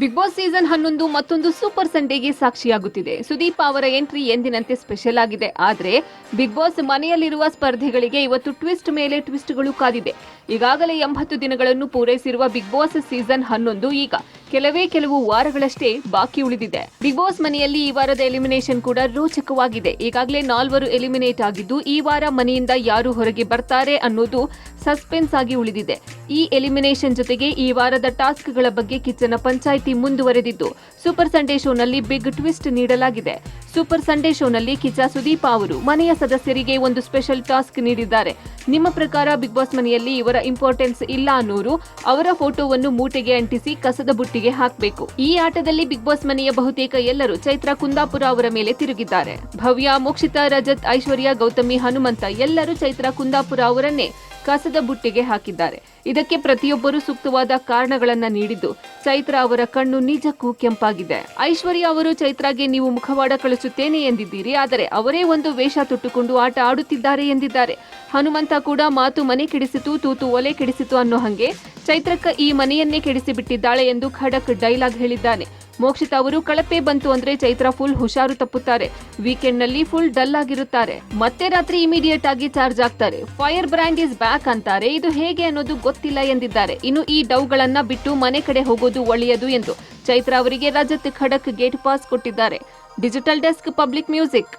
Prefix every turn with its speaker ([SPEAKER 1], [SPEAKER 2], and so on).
[SPEAKER 1] Big boss season ಹನ್ನೊಂದು ಮತ್ತೊಂದು super ಸಂಡೇಗೆ ಸಾಕ್ಷಿಯಾಗುತ್ತಿದೆ. Sudeep ಅವರ ಎಂಟ್ರಿ ಎಂದಿನಂತೆ ಸ್ಪೆಷಲ್ ಆಗಿದೆ. ಆದರೆ ಬಿಗ್ ಬಾಸ್ ಮನೆಯಲ್ಲಿರುವ ಸ್ಪರ್ಧೆಗಳಿಗೆ ಇವತ್ತು ಟ್ವಿಸ್ಟ್ ಮೇಲೆ ಟ್ವಿಸ್ಟ್ಗಳು ಕಾದಿದೆ. ಈಗಾಗಲೇ ಎಂಬತ್ತು ದಿನಗಳನ್ನು ಪೂರೈಸಿರುವ ಬಿಗ್ ಬಾಸ್ ಸೀಸನ್ ಹನ್ನೊಂದು ಈಗ ಕೆಲವೇ ಕೆಲವು ವಾರಗಳಷ್ಟೇ ಬಾಕಿ ಉಳಿದಿದೆ. ಬಿಗ್ ಬಾಸ್ ಮನೆಯಲ್ಲಿ ಈ ವಾರದ ಎಲಿಮಿನೇಷನ್ ಕೂಡ ರೋಚಕವಾಗಿದೆ. ಈಗಾಗಲೇ ನಾಲ್ವರು ಎಲಿಮಿನೇಟ್ ಆಗಿದ್ದು, ಈ ವಾರ ಮನೆಯಿಂದ ಯಾರು ಹೊರಗೆ ಬರ್ತಾರೆ ಅನ್ನೋದು ಸಸ್ಪೆನ್ಸ್ ಆಗಿ ಉಳಿದಿದೆ. ಈ ಎಲಿಮಿನೇಷನ್ ಜೊತೆಗೆ ಈ ವಾರದ ಟಾಸ್ಕ್ಗಳ ಬಗ್ಗೆ ಕಿಚ್ಚನ ಪಂಚಾಯಿತಿ ಮುಂದುವರೆದಿದ್ದು, ಸೂಪರ್ ಸಂಡೇ ಶೋನಲ್ಲಿ ಬಿಗ್ ಟ್ವಿಸ್ಟ್ ನೀಡಲಾಗಿದೆ. ಸೂಪರ್ ಸಂಡೇ ಶೋನಲ್ಲಿ ಕಿಚ್ಚ ಸುದೀಪ ಅವರು ಮನೆಯ ಸದಸ್ಯರಿಗೆ ಒಂದು ಸ್ಪೆಷಲ್ ಟಾಸ್ಕ್ ನೀಡಿದ್ದಾರೆ. ನಿಮ್ಮ ಪ್ರಕಾರ ಬಿಗ್ ಬಾಸ್ ಮನೆಯಲ್ಲಿ ಇವರ ಇಂಪಾರ್ಟೆನ್ಸ್ ಇಲ್ಲ ಅನ್ನೋರು ಅವರ ಫೋಟೋವನ್ನು ಮೂಟೆಗೆ ಅಂಟಿಸಿ ಕಸದ ಬುಟ್ಟಿಗೆ ಹಾಕಬೇಕು. ಈ ಆಟದಲ್ಲಿ ಬಿಗ್ ಬಾಸ್ ಮನೆಯ ಬಹುತೇಕ ಎಲ್ಲರೂ ಚೈತ್ರ ಕುಂದಾಪುರ ಅವರ ಮೇಲೆ ತಿರುಗಿದ್ದಾರೆ. ಭವ್ಯ ಮೋಕ್ಷಿತಾ ರಜತ್, ಐಶ್ವರ್ಯ, ಗೌತಮಿ, ಹನುಮಂತ ಎಲ್ಲರೂ ಚೈತ್ರ ಕುಂದಾಪುರ ಅವರನ್ನೇ ಕಸದ ಬುಟ್ಟಿಗೆ ಹಾಕಿದ್ದಾರೆ. ಇದಕ್ಕೆ ಪ್ರತಿಯೊಬ್ಬರು ಸೂಕ್ತವಾದ ಕಾರಣಗಳನ್ನ ನೀಡಿದ್ದು, ಚೈತ್ರ ಅವರ ಕಣ್ಣು ನಿಜಕ್ಕೂ ಕೆಂಪಾಗಿದೆ. ಐಶ್ವರ್ಯ ಅವರು ಚೈತ್ರಾಗೆ ನೀವು ಮುಖವಾಡ ಕಳಿಸುತ್ತೇನೆ ಎಂದಿದ್ದೀರಿ, ಆದರೆ ಅವರೇ ಒಂದು ವೇಷ ತೊಟ್ಟುಕೊಂಡು ಆಟ ಆಡುತ್ತಿದ್ದಾರೆ ಎಂದಿದ್ದಾರೆ. ಹನುಮಂತ ಕೂಡ ಮಾತು ಮನೆ ಕೆಡಿಸಿತು, ತೂತು ಒಲೆ ಕೆಡಿಸಿತು ಅನ್ನೋ ಹಂಗೆ ಚೈತ್ರಕ್ಕ ಈ ಮನೆಯನ್ನೇ ಕೆಡಿಸಿ ಬಿಟ್ಟಿದ್ದಾಳೆ ಎಂದು ಖಡಕ್ ಡೈಲಾಗ್ ಹೇಳಿದ್ದಾನೆ. ಮೋಕ್ಷಿತ್ ಅವರು ಕಳಪೆ ಬಂತು ಅಂದ್ರೆ ಚೈತ್ರ ಫುಲ್ ಹುಷಾರು ತಪ್ಪುತ್ತಾರೆ. ವೀಕೆಂಡ್ನಲ್ಲಿ ಫುಲ್ ಡಲ್ ಆಗಿರುತ್ತಾರೆ. ಮತ್ತೆ ರಾತ್ರಿ ಇಮಿಡಿಯೇಟ್ ಆಗಿ ಚಾರ್ಜ್ ಆಗ್ತಾರೆ. ಫೈರ್ ಬ್ರ್ಯಾಂಡ್ ಇಸ್ ಬ್ಯಾಕ್ ಅಂತಾರೆ. ಇದು ಹೇಗೆ ಅನ್ನೋದು ಗೊತ್ತಿಲ್ಲ ಎಂದಿದ್ದಾರೆ. ಇನ್ನು ಈ ಡೌಗಳನ್ನ ಬಿಟ್ಟು ಮನೆ ಕಡೆ ಹೋಗೋದು ಒಳ್ಳೆಯದು ಎಂದು ಚೈತ್ರ ಅವರಿಗೆ ರಜತ್ ಖಡಕ್ ಗೇಟ್ ಪಾಸ್ ಕೊಟ್ಟಿದ್ದಾರೆ. Digital desk public music.